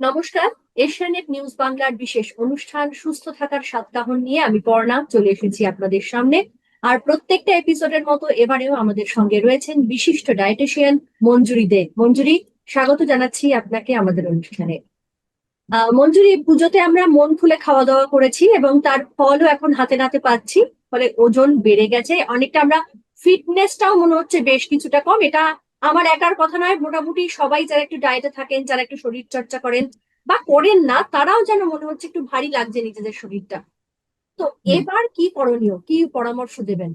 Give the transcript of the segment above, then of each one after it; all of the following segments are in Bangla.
নমস্কার এশিয়ানেট নিউজ বাংলার বিশেষ অনুষ্ঠান সুস্থ থাকার সাতকাহন নিয়ে আমি পর্ণা চলে এসেছি আপনাদের সামনে। আর প্রত্যেকটা এপিসোডের মতো এবারেও আমাদের সঙ্গে রয়েছেন বিশিষ্ট ডায়েটিশিয়ান মঞ্জুরি দে। মঞ্জুরি, স্বাগত জানাচ্ছি আপনাকে আমাদের অনুষ্ঠানে। মঞ্জুরি, পুজোতে আমরা মন খুলে খাওয়া দাওয়া করেছি এবং তার ফলও এখন হাতে নাতে পাচ্ছি। ফলে ওজন বেড়ে গেছে। অনেকটা আমরা ফিটনেসটাও মনে হচ্ছে বেশ কিছুটা কম। এটা আমার একার কথা নয় মোটামুটি সবাই যারা একটু ডায়েটে থাকেন যারা একটু শরীর চর্চা করেন বা করেন না তারাও যেন মনে হচ্ছে একটু ভারী লাগছে নিজেদের শরীরটা। তো এবার কি করণীয়? কি পরামর্শ দেবেন?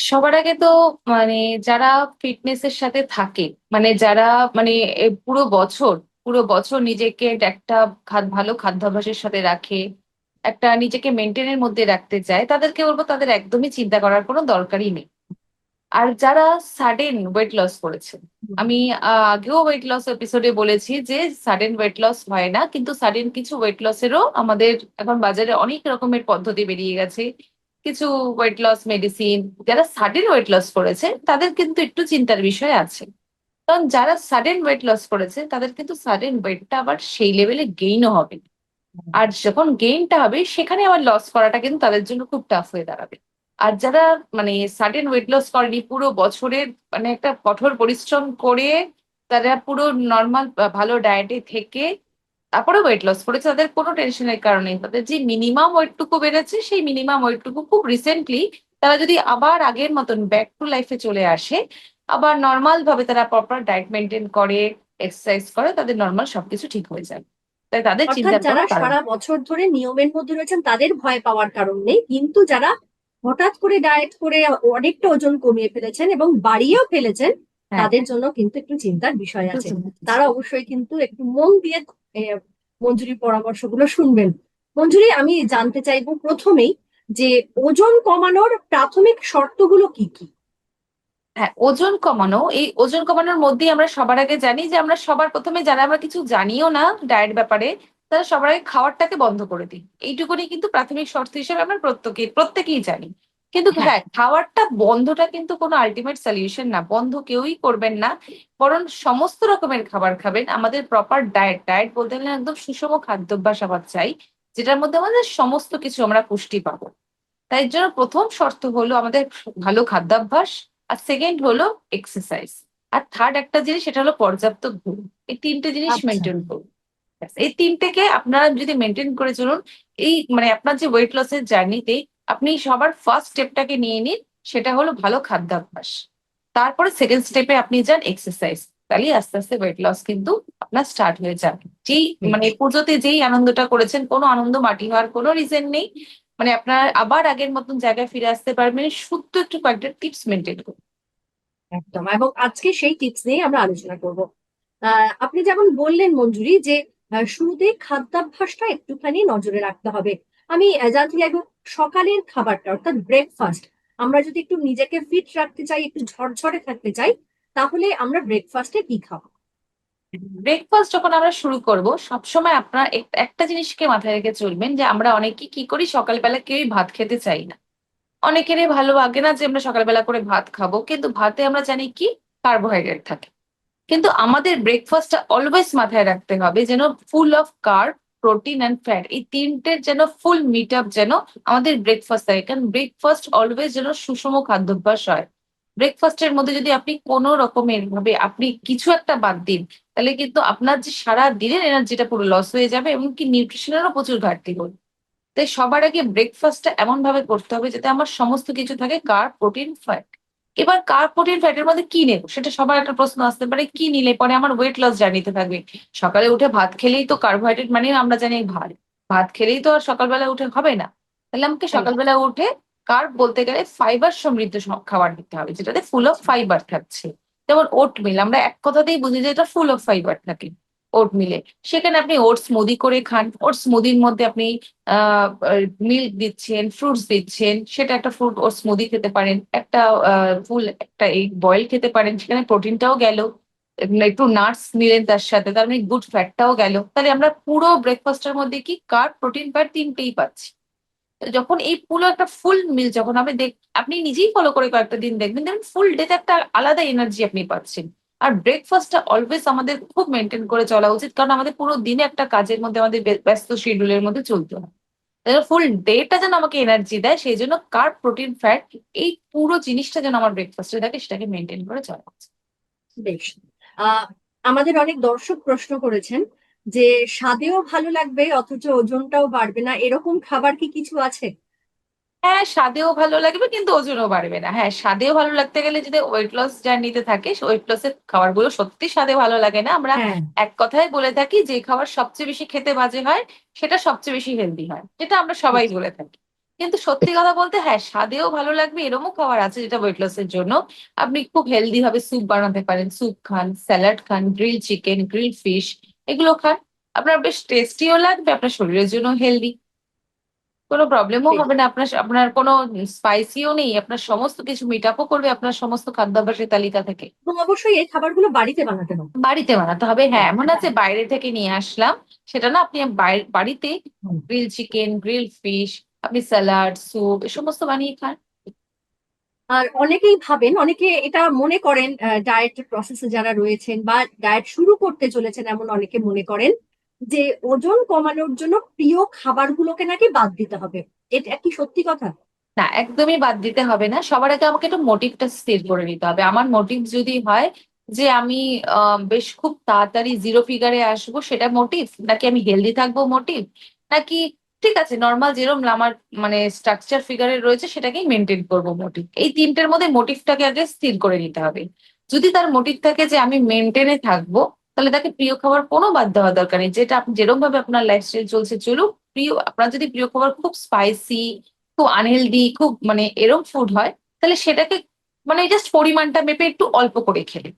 সবার আগে তো মানে যারা ফিটনেস এর সাথে থাকে মানে যারা মানে পুরো বছর পুরো বছর নিজেকে একটা খাদ ভালো খাদ্যাভ্যাসের সাথে রাখে একটা নিজেকে মেনটেনের মধ্যে রাখতে চায় তাদেরকে বলব তাদের একদমই চিন্তা করার কোনো দরকারই নেই। আর যারা সাডেন ওয়েট লস করেছেন আমি আগেও ওয়েট লস এপিসোডে বলেছি যে সাডেন ওয়েট লস হয় না কিন্তু সাডেন কিছু ওয়েট লসেরও আমাদের এখন বাজারে অনেক রকমের পদ্ধতি বেরিয়ে গেছে। কিছু ওয়েট লস মেডিসিন যারা সাডেন ওয়েট লস করেছে তাদের কিন্তু একটু চিন্তার বিষয় আছে। কারণ যারা সাডেন ওয়েট লস করেছে তাদের কিন্তু সাডেন ওয়েটটা আবার সেই লেভেলে গেইনও হবে। আর যখন গেইনটা হবে সেখানে আবার লস করাটা কিন্তু তাদের জন্য খুব টাফ হয়ে দাঁড়াবে। আর যারা মানে সাডেন ওয়েট লস করেনি পুরো বছরের মানে একটা কঠোর পরিশ্রম করে তারা পুরো নর্মাল ভালো ডায়েটে থেকে তারপরে ওয়েট লস করেছে। তাদের কোনো টেনশনের কারণে তাদের যে মিনিমাম ওয়েটটুকু বেড়েছে সেই মিনিমাম ওয়েটটুকু খুব রিসেন্টলি তারা যদি আবার আগের মতন ব্যাক টু লাইফে চলে আসে আবার নর্মাল ভাবে তারা প্রপার ডায়েট মেনটেন করে এক্সারসাইজ করে তাদের নর্মাল সবকিছু ঠিক হয়ে যায়। তাই তাদের চিন্তা যারা সারা বছর ধরে নিয়মের মধ্যে রয়েছেন তাদের ভয় পাওয়ার কারণ নেই। কিন্তু যারা হঠাৎ করে ডায়েট করে অনেকটা ওজন কমিয়ে ফেলেছেন এবং বাড়িয়েও ফেলেছেন হ্যাঁ। তাদের জন্য কিন্তু একটু চিন্তার বিষয় আছে। তারা অবশ্যই কিন্তু একটু মন দিয়ে এ, মঞ্জুরির পরামর্শগুলো শুনবেন। মঞ্জুরি আমি জানতে চাইব প্রথমেই যে ওজন কমানোর প্রাথমিক শর্তগুলো কি কি? হ্যাঁ ওজন কমানো এই ওজন কমানোর মধ্যেই আমরা সবার আগে জানি যে আমরা সবার প্রথমে যারা আমরা কিছু জানিও না ডায়েট ব্যাপারে তারা সবার আগে খাওয়ারটাকে বন্ধ করে দিই। এইটুকুনি কিন্তু প্রাথমিক শর্ত হিসেবে আমরা প্রত্যেকে প্রত্যেকেই জানি। কিন্তু হ্যাঁ। হ্যাঁ খাওয়ারটা বন্ধটা কিন্তু কোনো আলটিমেট সলিউশন না। বন্ধ কেউই করবেন না। বরং সমস্ত রকমের খাবার খাবেন। আমাদের প্রপার ডায়েট ডায়েট বলতে গেলে একদম সুষম খাদ্যাভ্যাস আবার চাই যেটার মধ্যে আমাদের সমস্ত কিছু আমরা পুষ্টি পাবো। তাই জন্য প্রথম শর্ত হলো আমাদের ভালো খাদ্যাভ্যাস। আর সেকেন্ড হলো এক্সারসাইজ আর থার্ড একটা জিনিস সেটা হলো পর্যাপ্ত ঘুম। এই তিনটে জিনিস আচ্ছা। মেনটেন করুন ব্যাস, এই তিনটেকে আপনারা যদি মেনটেন করে চলুন এই মানে আপনার যে ওয়েট লসের জার্নিতে আপনি সবার ফার্স্ট স্টেপটাকে নিয়ে নিন সেটা হলো ভালো খাদ্যাভ্যাস। তারপরে সেকেন্ড স্টেপে আপনি যান এক্সারসাইজ তাহলে আস্তে আস্তে ওয়েট লস কিন্তু আপনার স্টার্ট হয়ে যাবে। যেই। মানে পুজোতে যেই আনন্দটা করেছেন কোনো আনন্দ মাটি হওয়ার কোনো রিজন নেই। মানে আপনার আবার আগের মতন জায়গায় ফিরে আসতে পারবেন শুদ্ধ একটু কয়েকটা টিপস মেনটেন করুন। একদম এবং আজকে সেই টিপস নিয়ে আমরা আলোচনা করব। আহ, আপনি যেমন বললেন মঞ্জুরি যে আহ, শুরুতে খাদ্যাভ্যাসটা একটুখানি নজরে রাখতে হবে। আমি জানতে চাইব সকালের খাবারটা অর্থাৎ ব্রেকফাস্ট আমরা যদি একটু নিজেকে ফিট রাখতে চাই একটু ঝরঝরে থাকতে চাই তাহলে আমরা ব্রেকফাস্টে কি খাব? ব্রেকফাস্ট যখন আমরা শুরু করব সবসময় আপনার এক- একটা জিনিসকে মাথায় রেখে চলবেন যে আমরা অনেকে কি করি সকালবেলা কেউই ভাত খেতে চাই না। অনেকেরই ভালো লাগে না যে আমরা সকালবেলা করে ভাত খাব কিন্তু ভাতে আমরা জানি কি কার্বোহাইড্রেট থাকে। কিন্তু আমাদের ব্রেকফাস্টটা অলওয়েজ মাথায় রাখতে হবে যেন full of carb protein and fat এই তিনটের যেন ফুল মিট আপ যেন আমাদের ব্রেকফাস্ট থাকে কারণ ব্রেকফাস্ট অলওয়েজ যেন সুষম খাদ্যাভ্যাস হয়। ব্রেকফাস্টের মধ্যে যদি আপনি কোনো রকমের ভাবে আপনি কিছু একটা বাদ দিন, তাহলে কিন্তু আপনার যে সারা দিনের এনার্জিটা পুরো লস হয়ে যাবে এবং কি নিউট্রিশনেরও প্রচুর ঘাটতি হবে। তাই সবার আগে ব্রেকফাস্টটা এমন ভাবে করতে হবে যাতে আমার সমস্ত কিছু থাকে কার্ব প্রোটিন ফ্যাট এবার কার্ব প্রোটিন ফ্যাটের মধ্যে কি নেব? সেটা সবার একটা প্রশ্ন আসতে পারে কি নিলে পরে আমার ওয়েট লস জার্নিতে থাকবে? সকালে উঠে ভাত খেলেই তো কার্বোহাইড্রেট মানে আমরা জানি ভাত ভাত খেলেই তো আর সকালবেলা উঠে হবে না। তাহলে আমাকে সকালবেলা উঠে কার্ব বলতে গেলে ফাইবার সমৃদ্ধ খাবার নিতে হবে যেটাতে ফুল অফ ফাইবার থাকছে। যেমন ওট মিল আমরা এক কথাতেই বুঝি যে এটা ফুল অফ ফাইবার থাকে। ওট মিলে। সেখানে আপনি ওটস মুদি করে খান। ওটস মুদির মধ্যে আপনি মিল্ক দিচ্ছেন, ফ্রুটস দিচ্ছেন, সেটা একটা ফ্রুট ওর স্মুদি খেতে পারেন, একটা ফুল, একটা এগ বয়েল খেতে পারেন, সেখানে প্রোটিনটাও গেল একটু নাটস নিলেন তার সাথে, তার মানে গুড ফ্যাটটাও গেল। তাহলে আমরা পুরো ব্রেকফাস্টের মধ্যে কি কার্ব, প্রোটিন ফ্যাট তিনটেই পাচ্ছি। যখন এই পুরো একটা ফুল মিল, যখন আপনি দেখ, আপনি নিজেই ফলো করে কয়েকটা দিন দেখবেন দেখবেন ফুল ডেতে একটা আলাদা এনার্জি আপনি পাচ্ছেন। আর ব্রেকফাস্টটা অলওয়েজ আমাদের খুব মেনটেন করে চলা উচিত। কারণ আমাদের পুরো দিনে একটা কাজের মধ্যে আমাদের ব্যস্ত শিডিউলের মধ্যে চলতে হয়। ফুল ডেটা যেন আমাকে এনার্জি দেয়, সেই জন্য কার্ব প্রোটিন ফ্যাট এই পুরো জিনিসটা যেন আমার ব্রেকফাস্টে থাকে, সেটাকে মেনটেন করে চলা উচিত। বেশ। আমাদের অনেক দর্শক প্রশ্ন করেছেন যে, স্বাদেও ভালো লাগবে, অথচ ওজনটাও বাড়বে না। এরকম খাবার কি কিছু আছে? হ্যাঁ স্বাদেও ভালো লাগবে কিন্তু ওজনও বাড়বে না। হ্যাঁ স্বাদেও ভালো লাগতে গেলে যদি ওয়েট লস জার্নিতে থাকে ওয়েট লসের খাবারগুলো সত্যি স্বাদে ভালো লাগে না। আমরা হ্যাঁ। এক কথায় বলে থাকি যে খাবার সবচেয়ে বেশি খেতে বাজে হয় সেটা সবচেয়ে বেশি হেলদি হয় যেটা আমরা সবাই বলে থাকি। কিন্তু সত্যি কথা বলতে হ্যাঁ স্বাদেও ভালো লাগবে এরকমও খাবার আছে যেটা ওয়েট লসের জন্য। আপনি খুব হেলদি ভাবে স্যুপ বানাতে পারেন স্যুপ খান স্যালাড খান গ্রিল চিকেন গ্রিল ফিশ এগুলো খান। আপনার বেশ টেস্টিও লাগবে আপনার শরীরের জন্য হেলদি কোনো প্রবলেমও। হবে না। আপনার আপনার কোনো স্পাইসিও নেই। আপনার সমস্ত কিছু মিট আপও করবে আপনার সমস্ত খাদ্যাভ্যাসের তালিকা থেকে। অবশ্যই এই খাবারগুলো বাড়িতে বানাতে হবে। বাড়িতে বানাতে হবে। হ্যাঁ এমন আছে বাইরে থেকে নিয়ে আসলাম। সেটা না আপনি বাড়িতে গ্রিল চিকেন গ্রিল ফিশ আপনি স্যালাড স্যুপ এ সমস্ত বানিয়ে খান। আর অনেকেই ভাবেন অনেকে এটা মনে করেন ডায়েট প্রসেসে যারা রয়েছেন বা ডায়েট শুরু করতে চলেছেন এমন অনেকে মনে করেন যে ওজন কমানোর জন্য প্রিয় খাবারগুলোকে নাকি বাদ দিতে হবে। এটা কি সত্যি কথা? না, একদমই বাদ দিতে হবে না। সবার আগে আমাকে একটু মোটিভটা স্থির করে নিতে হবে। আমার মোটিভ যদি হয় যে আমি বেশ খুব তাড়াতাড়ি জিরো ফিগারে আসব, সেটা মোটিভ নাকি আমি হেলদি থাকব মোটিভ নাকি ঠিক আছে নর্মাল যেরকম আমার মানে স্ট্রাকচার ফিগারে রয়েছে, সেটাকেই মেনটেন করব মোটিভ এই তিনটের মধ্যে মোটিভটাকে আগে স্থির করে নিতে হবে। যদি তার মোটিভ থাকে যে আমি মেনটেনে থাকব তাহলে তাকে প্রিয় খাবার কোনো বাদ দেওয়া দরকার নেই। যেটা আপনি যেরকম ভাবে আপনার লাইফস্টাইল চলছে চলুক, প্রিয়, আপনার যদি প্রিয় খাবার খুব স্পাইসি খুব আনহেলদি খুব মানে এরম ফুড হয়, তাহলে সেটাকে মানে জাস্ট পরিমাণটা মেপে একটু অল্প করে খেলে।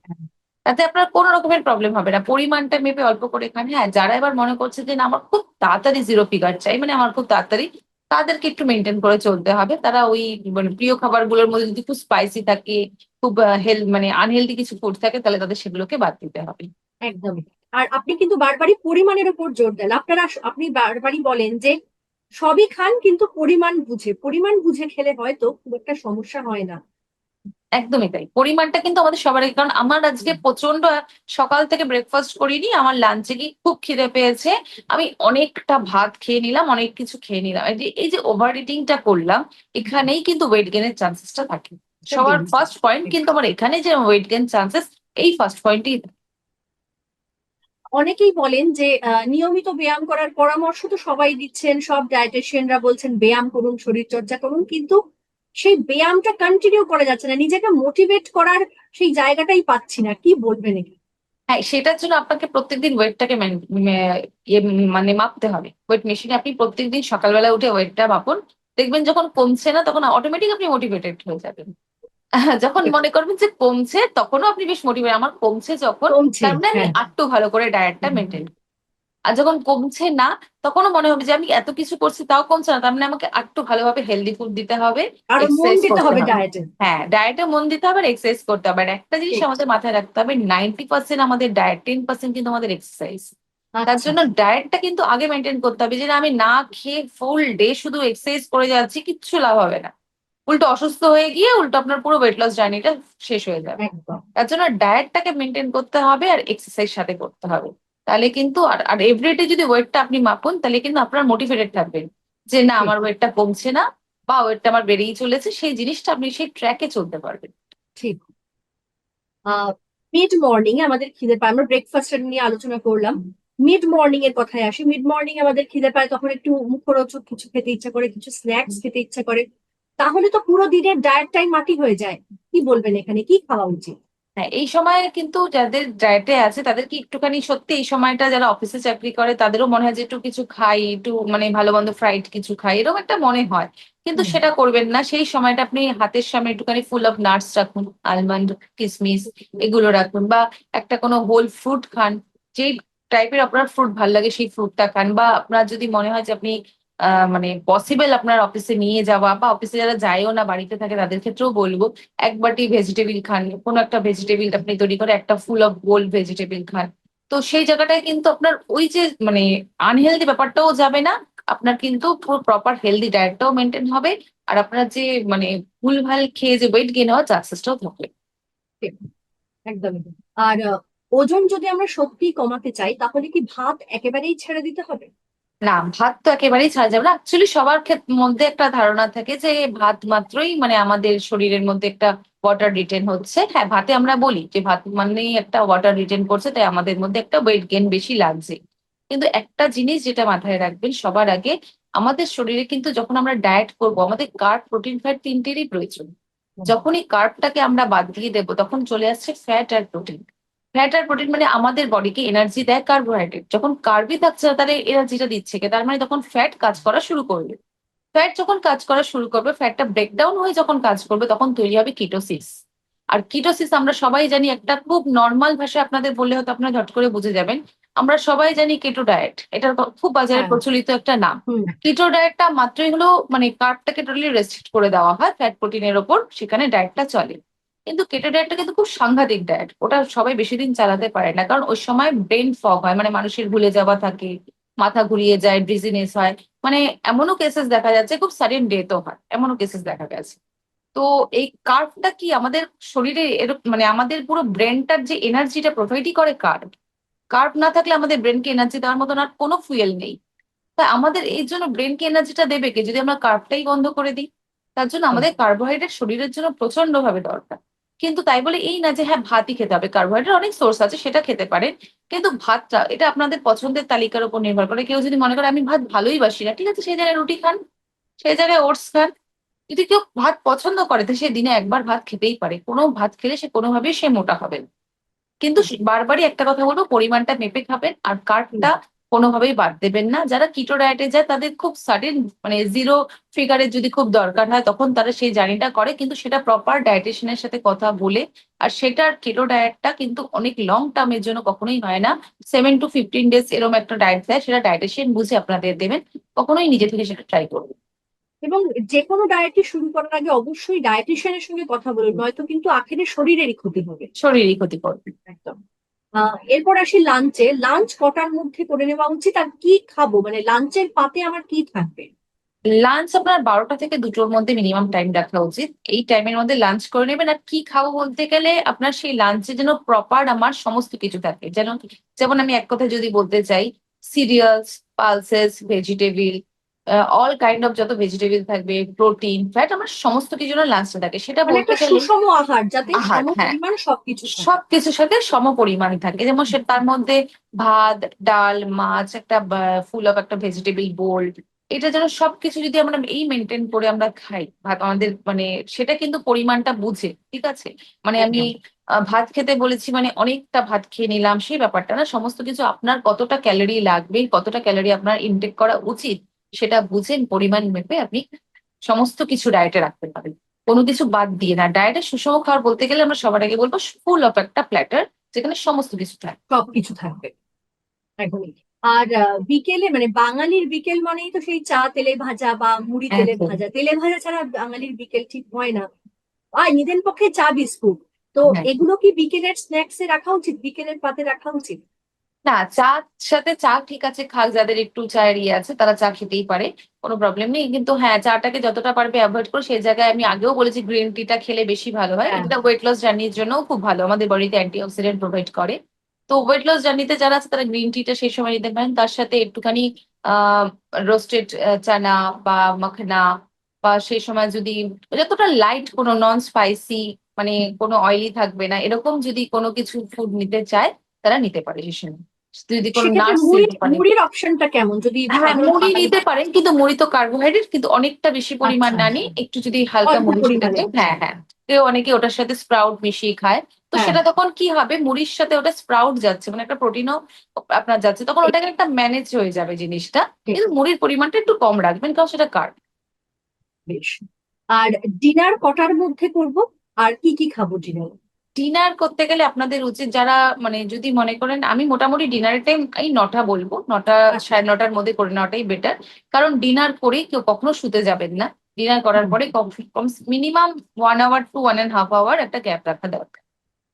তাতে আপনার কোনো রকমের প্রবলেম হবে না। পরিমাণটা মেপে অল্প করে খান। হ্যাঁ যারা এবার মনে করছে যে না, আমার খুব তাড়াতাড়ি জিরো ফিগার চাই মানে আমার খুব তাড়াতাড়ি, তাদেরকে একটু মেনটেন করে চলতে হবে। তারা ওই মানে প্রিয় খাবারগুলোর মধ্যে যদি খুব স্পাইসি থাকে, খুব হেল মানে আনহেলদি কিছু ফুড থাকে, তাহলে তাদের সেগুলোকে বাদ দিতে হবে। একদমই আর আপনি কিন্তু বারবারই পরিমাণের উপর জোর দেন। আপনারা আপনি বারবারই বলেন যে সবই খান কিন্তু পরিমাণ বুঝে। পরিমাণ বুঝে খেলে হয়তো খুব একটা সমস্যা হয় না। একদমই তাই। পরিমাণটা কিন্তু আমাদের সবার আগে। কারণ আমার আজকে প্রচণ্ড সকাল থেকে ব্রেকফাস্ট করিনি আমার লাঞ্চে গিয়ে খুব খিদে পেয়েছে। আমি অনেকটা ভাত খেয়ে নিলাম অনেক কিছু খেয়ে নিলাম। এই যে- এই যে ওভার ইটিংটা করলাম এখানেই কিন্তু ওয়েট গেনের চান্সেসটা থাকে। সবার ফার্স্ট পয়েন্ট কিন্তু আমার এখানে যে ওয়েট গেন চান্সেস এই ফার্স্ট পয়েন্টই অনেকেই বলেন যে নিয়মিত ব্যায়াম করার পরামর্শ তো সবাই দিচ্ছেন, সব ডায়েটিশিয়ানরা বলছেন ব্যায়াম করুন শরীর চর্চা করুন, কিন্তু সেই ব্যায়ামটা কন্টিনিউ করা যাচ্ছে না, নিজেকে মোটিভেট করার সেই জায়গাটাই পাচ্ছি না, কি বলবেন এখানে? হ্যাঁ সেটার জন্য আপনাকে প্রত্যেকদিন ওয়েটটাকে মানে মাপতে হবে ওয়েট মেশিনে আপনি প্রত্যেকদিন সকালবেলা উঠে ওয়েটটা মাপুন, দেখবেন যখন কমছে না, তখন অটোমেটিক আপনি মোটিভেটেড হয়ে যাবেন যখন মনে করবেন যে কমছে তখনও আপনি বেশ মোটিভেট আমার কমছে যখন তার মানে আমি হ্যাঁ। ভালো করে ডায়েটটা মেনটেন আর যখন কমছে না তখনও মনে হবে যে আমি এত কিছু করছি তাও কমছে না। তার মানে আমাকে আরটু ভালোভাবে হেলদি ফুড দিতে হবে আরও দিতে হবে হবে। ডায়েটে হ্যাঁ ডায়েটে মন দিতে হবে আর এক্সারসাইজ করতে হবে। আর একটা জিনিস। আমাদের মাথায় রাখতে হবে নাইনটি পার্সেন্ট আমাদের ডায়েট টেন পার্সেন্ট কিন্তু আমাদের এক্সারসাইজ তার আচ্ছা জন্য ডায়েটটা কিন্তু আগে মেনটেন করতে হবে যে আমি না খেয়ে ফুল ডে শুধু এক্সারসাইজ করে যাচ্ছি কিচ্ছু লাভ হবে না। উল্টো অসুস্থ হয়ে গিয়ে উল্টো আপনার পুরো ওয়েট লস জার্নিটা শেষ হয়ে যাবে। একদম। তার জন্য ডায়েটটাকে মেনটেন করতে হবে আর এক্সারসাইজ সাথে করতে হবে। তাহলে কিন্তু আর আর এভরিডে যদি ওয়েটটা আপনি মাপুন তাহলে কিন্তু আপনার মোটিভেটেড থাকবেন যে না আমার ওয়েটটা কমছে না বা ওয়েটটা আমার বেড়েই চলেছে সেই জিনিসটা আপনি সেই ট্র্যাকে চলতে পারবেন। ঠিক। মিড মর্নিং আমাদের খিদে পায় আমরা ব্রেকফাস্ট নিয়ে আলোচনা করলাম। মিড মর্নিং এর কথায় আসি। মিড মর্নিং আমাদের খিদে পায় তখন একটু মুখরোচক কিছু খেতে ইচ্ছা করে কিছু স্ন্যাক্স খেতে ইচ্ছা করে। তাহলে তো পুরো দিনের ডায়েটটাই মাটি হয়ে যায়। কি বলবেন এখানে? কি খাওয়া উচিত? হ্যাঁ এই সময় কিন্তু যাদের ডায়েটে আছে তাদের কি একটুখানি সত্যি এই সময়টা যারা অফিসে চাকরি করে তাদেরও মনে হয় যে একটু কিছু খাই একটু মানে ভালো মন্দ ফ্রাইড কিছু খাই এরকম একটা মনে হয়। কিন্তু সেটা করবেন না। সেই সময়টা আপনি হাতের সামনে একটুখানি ফুল অফ নাটস রাখুন আলমন্ড কিসমিস এগুলো রাখুন বা একটা কোনো হোল ফ্রুট খান। যেই টাইপের আপনার ফ্রুট ভালো লাগে সেই ফ্রুটটা খান বা আপনার যদি মনে হয় যে আপনি মানে পসিবল আপনার অফিসে নিয়ে যাওয়া বা অফিসে যারা যায়ও না, বাড়িতে থাকে, তাদের ক্ষেত্রেও বলব, এক বাটি ভেজিটেবিল খান, কোনো একটা ভেজিটেবিল আপনি তৈরি করে একটা ফুল অফ গোল ভেজিটেবিল খান। তো সেই জায়গাটায় কিন্তু আপনার ওই যে মানে আনহেলদি ব্যাপারটাও যাবে না, আপনার কিন্তু পুরো প্রপার হেলদি ডায়েটটাও মেনটেন হবে, আর আপনার যে মানে ভুলভাল খেয়ে যে ওয়েট গেন হওয়ার চান্সেসটাও থাকবে। একদমই তাই। আর ওজন যদি আমরা সত্যি কমাতে চাই, তাহলে কি ভাত একেবারেই ছেড়ে দিতে হবে? না ভাত তো একেবারেই ছাড়া যাবে না। অ্যাকচুয়ালি সবার মধ্যে একটা ধারণা থাকে যে ভাত মাত্রই মানে আমাদের শরীরের মধ্যে একটা ওয়াটার রিটেন হচ্ছে। হ্যাঁ ভাতে আমরা বলি যে ভাত মানেই একটা ওয়াটার রিটেন করছে তাই আমাদের মধ্যে একটা ওয়েট গেন বেশি লাগছে। কিন্তু একটা জিনিস যেটা মাথায় রাখবেন সবার আগে আমাদের শরীরে কিন্তু যখন আমরা ডায়েট করব আমাদের কার্ব প্রোটিন ফ্যাট তিনটেরই প্রয়োজন। যখনই কার্বটাকে আমরা বাদ দিয়ে দেবো তখন চলে আসছে ফ্যাট আর প্রোটিন ফ্যাট আর প্রোটিন মানে আমাদের বডিকে এনার্জি দেয় কার্বোহাইড্রেট যখন কার্বি থাকছে না তাহলে এনার্জিটা দিচ্ছে কে? তার মানে তখন ফ্যাট কাজ করা শুরু করবে। ফ্যাট যখন কাজ করা শুরু করবে ফ্যাটটা ব্রেকডাউন হয়ে যখন কাজ করবে তখন তৈরি হবে কিটোসিস আর কিটোসিস আমরা সবাই জানি একটা খুব নর্মাল ভাষায় আপনাদের বললে হয়তো আপনারা ঝট করে বুঝে যাবেন। আমরা সবাই জানি কেটো ডায়েট এটা খুব বাজারে হ্যাঁ। প্রচলিত একটা নাম। কিটো ডায়েটটা মাত্রই হলো মানে কার্বটাকে টোটালি রেস্ট্রিক্ট করে দেওয়া হয় ফ্যাট প্রোটিনের ওপর সেখানে ডায়েটটা চলে। কিন্তু কেটো ডায়েটটা কিন্তু খুব সাংঘাতিক ডায়েট ওটা সবাই বেশি দিন চালাতে পারে না। কারণ ওই সময় ব্রেন ফগ হয় মানে মানুষের ভুলে যাওয়া থাকে মাথা ঘুরিয়ে যায় ডিজিনেস হয়। মানে এমনও কেসেস দেখা যাচ্ছে খুব সাডেন ডেথও হয়। এমনও কেসেস দেখা গেছে। তো এই কার্ভটা কি আমাদের শরীরে এরকম মানে আমাদের পুরো ব্রেনটার যে এনার্জিটা প্রোভাইডই করে কার্ভ কার্ভ না থাকলে আমাদের ব্রেনকে এনার্জি দেওয়ার মতন আর কোনো ফুয়েল নেই। তা আমাদের এই জন্য ব্রেনকে এনার্জিটা দেবে কি? যদি আমরা কার্ভটাই বন্ধ করে দিই তার জন্য আমাদের কার্বোহাইড্রেট শরীরের জন্য প্রচণ্ড ভাবে দরকার। কিন্তু তাই বলে এই না যে হ্যাঁ ভাতই খেতে হবে। কার্বোহাইড্রেট অনেক সোর্স আছে সেটা খেতে পারেন। কিন্তু ভাতটা এটা আপনাদের পছন্দের তালিকার উপর নির্ভর করে। কেউ যদি মনে করে আমি ভাত ভালোই বাসি না ঠিক আছে সেই জায়গায় রুটি খান সেই জায়গায় ওটস খান। যদি কেউ ভাত পছন্দ করে তো সে দিনে একবার ভাত খেতেই পারে। কোনো ভাত খেলে সে কোনোভাবেই সে মোটা হবে। কিন্তু বারবারই একটা কথা বলব পরিমাণটা মেপে খাবেন আর কার্বটা কোনোভাবেই বাদ দেবেন না। যারা কিটো ডায়েটে যায় তাদের খুব সাডেন মানে জিরো ফিগারের যদি খুব দরকার হয় তখন তারা সেই জার্নিটা করে। কিন্তু সেটা প্রপার ডায়েটিশিয়ানের সাথে কথা বলে আর সেটার কিটো ডায়েটটা কিন্তু অনেক লং টার্মের জন্য কখনোই হয় না। সেভেন টু ফিফটিন ডেজ এরকম একটা ডায়েট দেয় সেটা ডায়েটিশিয়ান বুঝে আপনাদের দেবেন। কখনোই নিজে থেকে সেটা ট্রাই করবেন এবং যে কোনো ডায়েটই শুরু করার আগে অবশ্যই ডায়েটিশিয়ানের সঙ্গে কথা বলুন নয়তো কিন্তু আখেরে শরীরেরই ক্ষতি হবে। শরীরই ক্ষতি করবে। একদম। এরপর আসি লাঞ্চে লাঞ্চ কটার মধ্যে করে নেওয়া উচিত আর কি খাব? মানে লাঞ্চের পাতে আমার কি থাকবে? লাঞ্চ আপনার বারোটা থেকে দুটোর মধ্যে মিনিমাম টাইম রাখা উচিত। এই টাইমের মধ্যে লাঞ্চ করে নেবেন আর কি খাব বলতে গেলে আপনার সেই লাঞ্চে যেন প্রপার আমার সমস্ত কিছু থাকে যেন যেমন আমি এক কথা যদি বলতে চাই cereals pulses vegetable all kind of যত ভেজিটেবিল থাকবে প্রোটিন ফ্যাট আমার সমস্ত কিছু যেন লাঞ্চে থাকে। সেটা মানে বলতে গেলে সুষম আহার যাতে আহার, সম হ্যাঁ। পরিমাণ সবকিছু সবকিছুর সাথে সম পরিমাণ থাকে। যেমন সে তার মধ্যে ভাত ডাল মাছ একটা ফুল অফ একটা ভেজিটেবল বোল এটা যেন সবকিছু যদি আমরা এই মেনটেন করে আমরা খাই ভাত আমাদের মানে সেটা কিন্তু পরিমাণটা বুঝে ঠিক আছে? মানে আমি ভাত খেতে বলেছি মানে অনেকটা ভাত খেয়ে নিলাম সেই ব্যাপারটা না। সমস্ত কিছু আপনার কতটা ক্যালোরি লাগবে কতটা ক্যালোরি আপনার ইনটেক করা উচিত সেটা বুঝে পরিমাণ মেপে আপনি সমস্ত কিছু ডায়েটে রাখতে পারেন। কোনো কিছু বাদ দিয়ে না। ডায়েটে সুষম খাবার বলতে গেলে আমরা সবার আগে বলব ফুল অফ একটা প্ল্যাটার যেখানে সমস্ত কিছু থাকে। সবকিছু থাকবে একদমই। আর বিকেলে মানে বাঙালির বিকেল মানেই তো সেই চা তেলে ভাজা বা মুড়ি তেলে ভাজা। তেলে ভাজা ছাড়া বাঙালির বিকেল ঠিক হয় না। আর নিদেন পক্ষে চা বিস্কুট। তো হ্যাঁ। এগুলো কি বিকেলের স্ন্যাক্সে রাখা উচিত? বিকেলের পাতে রাখা উচিত? না চা সাথে চা ঠিক আছে খাক যাদের একটু চায়ের ইয়ে আছে তারা চা খেতেই পারে কোনো প্রবলেম নেই। কিন্তু হ্যাঁ চাটাকে যতটা পারবে অ্যাভয়েড করে। সেই জায়গায় আমি আগেও বলেছি গ্রিন টিটা খেলে বেশি ভালো হয়। হ্যাঁ। এটা ওয়েট লস জার্নির জন্য খুব ভালো। আমাদের বডিতে অ্যান্টি অক্সিডেন্ট প্রোভাইড করে। তো ওয়েট লস জার্নিতে যারা আছে তারা গ্রিন টিটা সেই সময় নিতে পারেন। তার সাথে একটুখানি আহ রোস্টেড চানা বা মাখনা বা সেই সময় যদি যতটা লাইট কোনো নন স্পাইসি মানে কোনো অয়েলি থাকবে না এরকম যদি কোনো কিছু ফুড নিতে চায় তারা নিতে পারে সেই সময়। যদি কোনো পারে মুড়ির অপশনটা কেমন? যদি হ্যাঁ মুড়ি নিতে পারেন কিন্তু মুড়ি তো কার্বোহাইড্রেট কিন্তু অনেকটা বেশি পরিমাণ আচ্ছা, না নিয়ে একটু যদি হালকা মুড়ি। হ্যাঁ হ্যাঁ। কেউ অনেকে ওটার সাথে স্প্রাউট মিশিয়ে খায়। তো হ্যাঁ। সেটা তখন কি হবে? মুড়ির সাথে ওটা স্প্রাউট যাচ্ছে মানে একটা প্রোটিনও আপনার যাচ্ছে। তখন ওটাকে একটা ম্যানেজ হয়ে যাবে জিনিসটা। কিন্তু মুড়ির পরিমাণটা একটু কম রাখবেন কারণ সেটা কার্ব বেশ। আর ডিনার কটার মধ্যে করব? আর কি কি খাব ডিনার ডিনার করতে গেলে আপনাদের উচিত যারা মানে যদি মনে করেন আমি মোটামুটি ডিনারের টাইম এই নটা বলব নটা আচ্ছা। সাড়ে নটার মধ্যে করে নেওয়াটাই বেটার কারণ ডিনার করে কেউ কখনো শুতে যাবেন না। ডিনার করার পরে কম minimum one hour two one and half hour একটা গ্যাপ রাখা দরকার।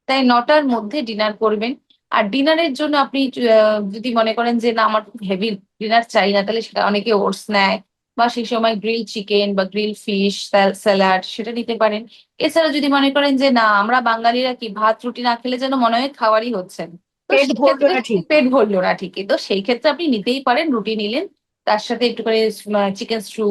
তাই নটার মধ্যে ডিনার করবেন। আর ডিনারের জন্য আপনি যদি মনে করেন যে না আমার খুব হেভি ডিনার চাই না তাহলে সেটা অনেকে ওটস নেয়। বা সেই সময় গ্রিল চিকেন বা গ্রিল ফিশ স্যালাড সেটা নিতে পারেন। এছাড়া যদি মনে করেন যে না আমরা বাঙালিরা কি ভাত রুটি না খেলে যেন মনে হয় খাওয়ারই হচ্ছে না? তো পেট ভরলো না ঠিক। পেট ভরলো না ঠিকই। তো সেই ক্ষেত্রে আপনি নিতেই পারেন রুটি নিলেন তার সাথে একটু করে চিকেন স্টু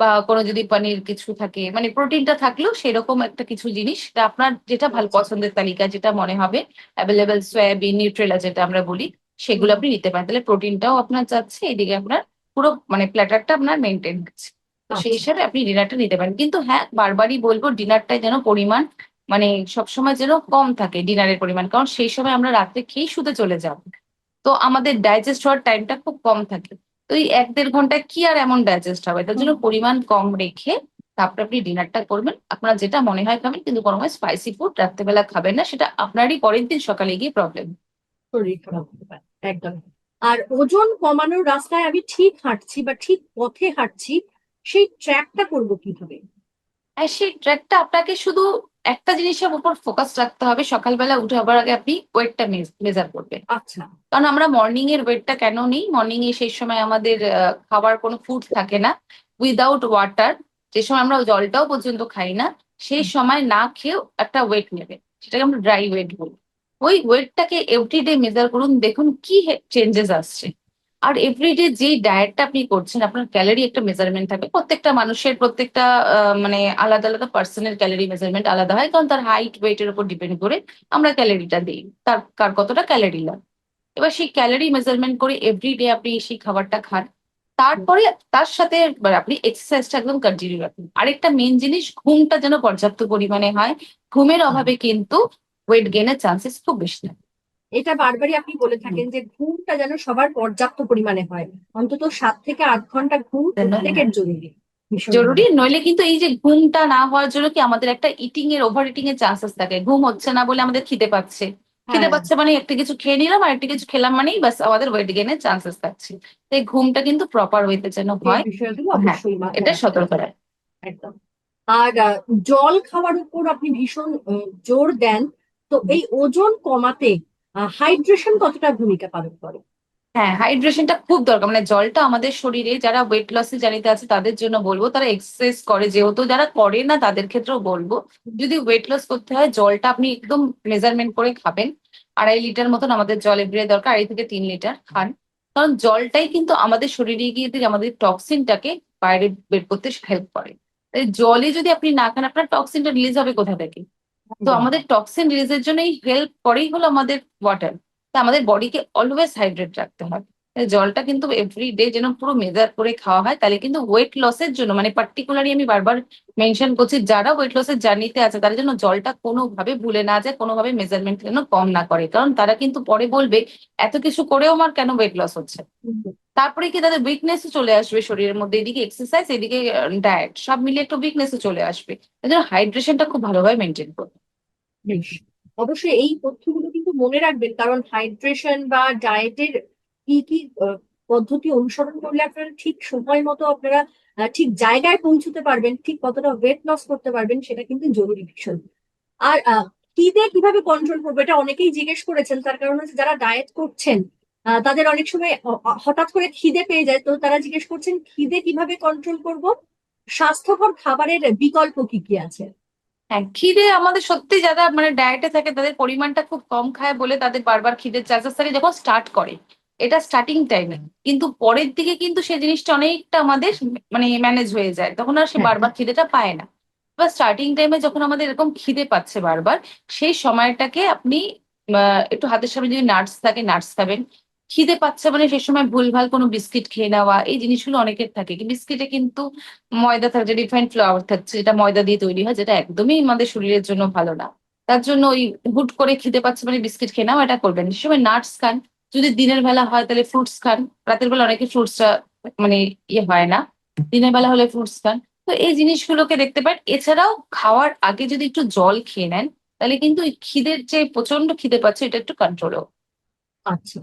বা কোনো যদি পনির কিছু থাকে মানে প্রোটিনটা থাকলেও সেরকম একটা কিছু জিনিস সেটা আপনার যেটা ভালো পছন্দের তালিকা যেটা মনে হবে অ্যাভেলেবেল সয়াবিন নিউট্রেলা যেটা আমরা বলি সেগুলো আপনি নিতে পারেন। তাহলে প্রোটিনটাও আপনার যাচ্ছে এদিকে আপনার পুরো মানে প্ল্যাটারটা আপনার মেনটেন হচ্ছে তো সেই আচ্ছা। হিসাবে আপনি ডিনারটা নিতে পারেন। কিন্তু হ্যাঁ বারবারই বলব ডিনারটায় যেন পরিমাণ মানে সবসময় যেন কম থাকে ডিনারের পরিমাণ। কারণ সেই সময় আমরা রাত্রে খেয়েই শুতে চলে যাব। তো আমাদের ডাইজেস্ট হওয়ার টাইমটা খুব কম থাকে। তো এই এক দেড় ঘন্টায় কি আর এমন ডাইজেস্ট হবে? তার জন্য পরিমাণ কম রেখে তারপরে আপনি ডিনারটা করবেন। আপনার যেটা মনে হয় খাবেন কিন্তু কোনো স্পাইসি ফুড রাত্রেবেলা খাবেন না সেটা আপনারই পরের দিন সকালে গিয়ে প্রবলেম একদম। আর ওজন কমানোর রাস্তায় আমি ঠিক হাঁটছি বা ঠিক পথে হাঁটছি সেই ট্র্যাকটা করব কীভাবে? আর সেই ট্র্যাকটা আপনাকে শুধু একটা জিনিসের উপর ফোকাস রাখতে হবে সকালবেলা উঠে আবার আগে আপনি ওয়েটটা মেজার করবেন। আচ্ছা। কারণ আমরা মর্নিং এর ওয়েটটা কেন নেই? মর্নিং এ সেই সময় আমাদের খাবার কোনো ফুড থাকে না। উইদাউট ওয়াটার যে সময় আমরা জলটাও পর্যন্ত খাই না সেই সময় না খেয়েও একটা ওয়েট নেবে সেটাকে আমরা ড্রাই ওয়েট বলি। ওই ওয়েটটাকে এভরিডে মেজার করুন, দেখুন কি চেঞ্জেস আসছে। আর এভরিডে যেই ডায়েটটা আপনি করছেন, আপনার ক্যালোরি একটা মেজারমেন্ট থাকবে প্রত্যেকটা মানুষের প্রত্যেকটা মানে আলাদা আলাদা পার্সনের ক্যালোরি মেজারমেন্ট আলাদা হয়, কারণ তার হাইট ওয়েটের উপর ডিপেন্ড করে আমরা ক্যালোরিটা দিই। তার, কার কতটা ক্যালোরি লাগে। এবার সেই ক্যালোরি মেজারমেন্ট করে এভরিডে আপনি সেই খাবারটা খান। তারপরে তার সাথে আপনি এক্সারসাইজটা একদম কন্টিনিউ রাখুন। আরেকটা মেন জিনিস, ঘুমটা যেন পর্যাপ্ত পরিমাণে হয়। ঘুমের অভাবে কিন্তু ওয়েট গেনের চান্সেস খুব বেশি থাকে। এটা বারবারই আপনি বলে থাকেন যে ঘুমটা যেন সবার পর্যাপ্ত পরিমাণে হয়। অন্তত সাত থেকে আট ঘণ্টা ঘুম প্রত্যেকের জরুরি। জরুরি। নইলে কিন্তু এই যে ঘুমটা না হওয়ার জন্য কি আমাদের একটা ইটিং এর ওভার ইটিং এর চান্সেস থাকে। ঘুম হচ্ছে না বলে আমাদের খিদে পাচ্ছে। খিদে হ্যাঁ, পাচ্ছে মানে একটা কিছু খেয়ে নিলাম আর একটা কিছু খেলাম মানেই বাস আমাদের ওয়েট গেনের চান্সেস থাকছে। তাই ঘুমটা কিন্তু প্রপার ওয়েতে যেন হয়। হ্যাঁ, এটা সতর্ক। রাখে একদম। আর জল খাওয়ার উপর আপনি ভীষণ জোর দেন। তো এই ওজন কমাতে হাইড্রেশন কতটা ভূমিকা পালন করে? হ্যাঁ হাইড্রেশনটা খুব দরকার। মানে জলটা আমাদের শরীরে যারা ওয়েট লসে জানিতে আছে, তাদের জন্য বলব, তারা এক্সারসাইজ করে। যেহেতু যারা করে না, তাদের ক্ষেত্রেও বলব, যদি ওয়েট লস করতে হয়, জলটা আপনি একদম মেজারমেন্ট করে খাবেন। আড়াই লিটার মতন আমাদের জল এভরিডে দরকার, আড়াই থেকে তিন লিটার খান। কারণ জলটাই কিন্তু আমাদের শরীরে গিয়ে আমাদের টক্সিনটাকে বাইরে বের করতে হেল্প করে। জলে যদি আপনি না খান, আপনার টক্সিনটা রিলিজ হবে কোথা থেকে? তো আমাদের টক্সিন রিলিজের জন্য এই হেল্প করেই হলো আমাদের ওয়াটার তা আমাদের বডিকে অলওয়েজ হাইড্রেট রাখতে হবে। তাই জলটা কিন্তু এভরি ডে যেন পুরো মেজার করে খাওয়া হয় তাহলে কিন্তু ওয়েট লসের জন্য মানে পার্টিকুলারলি আমি বারবার মেনশন করছি যারা ওয়েট লসের জার্নিতে আছে তাদের জন্য জলটা কোনোভাবে ভুলে না যায় কোনোভাবে মেজারমেন্ট যেন কম না করে। কারণ তারা কিন্তু পরে বলবে এত কিছু করেও আমার কেন ওয়েট লস হচ্ছে? তারপরে কি তাদের উইকনেস চলে আসবে শরীরের মধ্যে এদিকে এক্সারসাইজ এদিকে ডায়েট সব মিলিয়ে একটু উইকনেস চলে আসবে। জন্য হাইড্রেশনটা খুব ভালোভাবে মেনটেন করবে বেশ। অবশ্যই এই তথ্যগুলো কিন্তু মনে রাখবেন কারণ হাইড্রেশন বা ডায়েটের কি কি পদ্ধতি অনুসরণ করলে আপনারা ঠিক সময় মতো আপনারা ঠিক জায়গায় পৌঁছতে পারবেন, ঠিক কতটা ওয়েট লস করতে পারবেন, সেটা কিন্তু জরুরি ভীষণ আর খিদে কীভাবে কন্ট্রোল করব এটা অনেকেই জিজ্ঞেস করেছেন, তার কারণ হচ্ছে যারা ডায়েট করছেন তাদের অনেক সময় হঠাৎ করে খিদে পেয়ে যায়, তো তারা জিজ্ঞেস করছেন, খিদে কীভাবে কন্ট্রোল করব? স্বাস্থ্যকর খাবারের বিকল্প কি কি আছে? হ্যাঁ খিদে আমাদের সত্যি যারা মানে ডায়েটে থাকে, তাদের পরিমাণটা খুব কম খায় বলে তাদের বারবার খিদের চান্সেস থাকে যখন স্টার্ট করে। এটা স্টার্টিং টাইমে কিন্তু পরের দিকে কিন্তু সে জিনিসটা অনেকটা আমাদের মানে ম্যানেজ হয়ে যায়। তখন আর সে হ্যাঁ। বারবার খিদেটা পায় না। বা স্টার্টিং টাইমে যখন আমাদের এরকম খিদে পাচ্ছে বারবার সেই সময়টাকে আপনি একটু হাতের সামনে যদি নাটস থাকে নাটস খাবেন। খিদে পাচ্ছে মানে সেই সময় ভুলভাল কোনো বিস্কিট খেয়ে নেওয়া এই জিনিসগুলো অনেকের থাকে। বিস্কিটে কিন্তু ময়দা থাকছে রিফাইন্ড ফ্লাওয়ার থাকছে যেটা ময়দা দিয়ে তৈরি হয় যেটা একদমই আমাদের শরীরের জন্য ভালো না। তার জন্য ওই হুট করে খিদে পাচ্ছে মানে বিস্কিট খেয়ে নাও এটা করবেন। সে সময় নাটস খান। যদি দিনের বেলা হয় তাহলে ফ্রুটস খান। রাতের বেলা অনেকে ফ্রুটসটা মানে ইয়ে হয় না। দিনের বেলা হলে ফ্রুটস খান। তো এই জিনিসগুলোকে দেখতে পারেন। এছাড়াও খাওয়ার আগে যদি একটু জল খেয়ে নেন, তাহলে কিন্তু খিদের যে প্রচণ্ড খিদে পাচ্ছে, এটা একটু কন্ট্রোল আচ্ছা।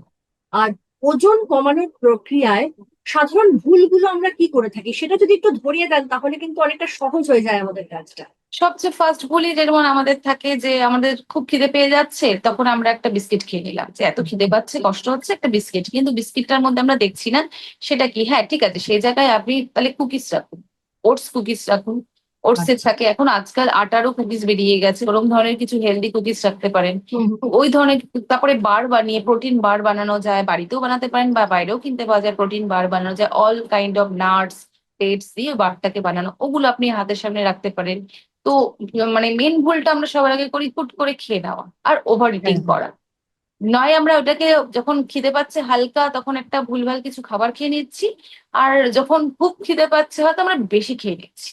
আর ওজন কমানোর প্রক্রিয়ায় সাধারণ ভুলগুলো আমরা কি করে থাকি সেটা যদি একটু ধরিয়ে দেন, তাহলে কিন্তু অনেকটা সহজ হয়ে যায় আমাদের কাজটা। সবচেয়ে ফার্স্ট ভুলই যেমন আমাদের থাকে যে আমাদের খুব খিদে পেয়ে যাচ্ছে, তখন আমরা একটা বিস্কিট খেয়ে নিলাম। যে এত খিদে পাচ্ছে, কষ্ট হচ্ছে, একটা বিস্কিট। কিন্তু বিস্কিটটার মধ্যে আমরা দেখছি না, সেটা কি? হ্যাঁ ঠিক আছে সেই জায়গায় আপনি তাহলে কুকিজ রাখুন ওটস কুকিজ রাখুন। ওটস এর আচ্ছা। থাকে। এখন আজকাল আটারও কুকিজ বেরিয়ে গেছে। ওরকম ধরনের কিছু হেলদি কুকিজ রাখতে পারেন। ওই ধরনের তারপরে বার বানিয়ে প্রোটিন বার বানানো যায়। বাড়িতেও বানাতে পারেন বা বাইরেও কিনতে পাওয়া যায়। প্রোটিন বার বানানো যায়। All kind of nuts dates দিয়ে বারটাকে বানানো। ওগুলো আপনি হাতের সামনে রাখতে পারেন। তো মানে মেন ভুলটা আমরা সবার আগে করি হুট করে খেয়ে নেওয়া আর ওভার ইটিং। করা। নয় আমরা ওটাকে যখন খিদে পাচ্ছে হালকা তখন একটা ভুলভাল কিছু খাবার খেয়ে নিচ্ছি। আর যখন খুব খিদে পাচ্ছে হয়তো আমরা বেশি খেয়ে নিচ্ছি।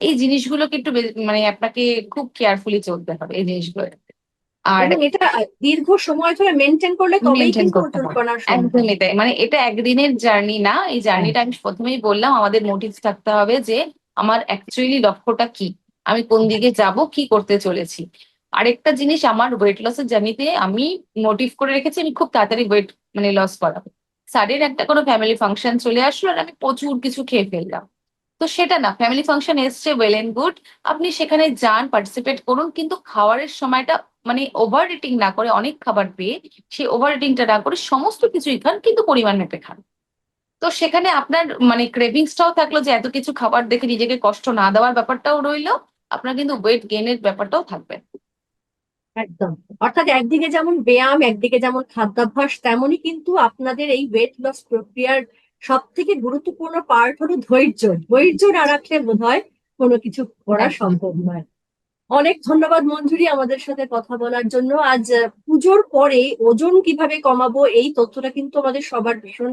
এই জিনিসগুলোকে একটু মানে আপনাকে খুব কেয়ারফুলি চলতে হবে এই জিনিসগুলো। আর এটা দীর্ঘ সময় ধরে মেনটেন করলে তবেই কিন্তু। একদমই তাই। মানে এটা একদিনের জার্নি না। এই জার্নিটা আমি প্রথমেই বললাম আমাদের মোটিভ থাকতে হবে যে আমার অ্যাকচুয়ালি লক্ষ্যটা কি? আমি কোন দিকে যাব কি করতে চলেছি? আরেকটা জিনিস আমার ওয়েট লসের জার্নিতে আমি মোটিভ করে রেখেছি আমি খুব তাড়াতাড়ি ওয়েট মানে লস করাবো। সাডেন একটা কোনো ফ্যামিলি ফাংশন চলে আসলো আর আমি প্রচুর কিছু খেয়ে ফেললাম। তো সেটা না ফ্যামিলি ফাংশন এসছে ওয়েল এন্ড গুড আপনি সেখানে যান পার্টিসিপেট করুন, কিন্তু খাওয়ারের সময়টা মানে ওভার ইটিং না করে অনেক খাবার পেয়ে, সেই ওভার ইটিংটা না করে সমস্ত কিছুই খান, কিন্তু পরিমাণ মেপে খান। তো সেখানে আপনার মানে ক্রেভিংসটাও থাকল যে এত কিছু খাবার দেখে নিজেকে কষ্ট না দেওয়ার ব্যাপারটাও রইল, আপনার কিন্তু ওয়েট গেইনের ব্যাপারটাও থাকবে। একদম। অর্থাৎ একদিকে যেমন ব্যায়াম, একদিকে যেমন খাদ্যাভ্যাস, তেমনই কিন্তু আপনাদের এই ওয়েট লস প্রক্রিয়ার সব থেকে গুরুত্বপূর্ণ পার্ট হলো ধৈর্য। ধৈর্য না রাখলে বোধ হয় কোনো কিছু করা সম্ভব নয়। অনেক ধন্যবাদ মঞ্জুরি আমাদের সাথে কথা বলার জন্য। আজ পুজোর পরে ওজন কীভাবে কমাবো এই তথ্যটা কিন্তু আমাদের সবার ভীষণ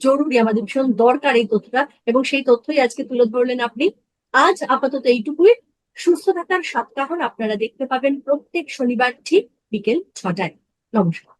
জরুরি, আমাদের ভীষণ দরকার এই তথ্যটা এবং সেই তথ্যই আজকে তুলে ধরলেন আপনি। আজ আপাতত এইটুকুই। সুস্থ থাকার সপ্তাহ আপনারা দেখতে পাবেন প্রত্যেক শনিবার ঠিক বিকেল ছটায়। নমস্কার।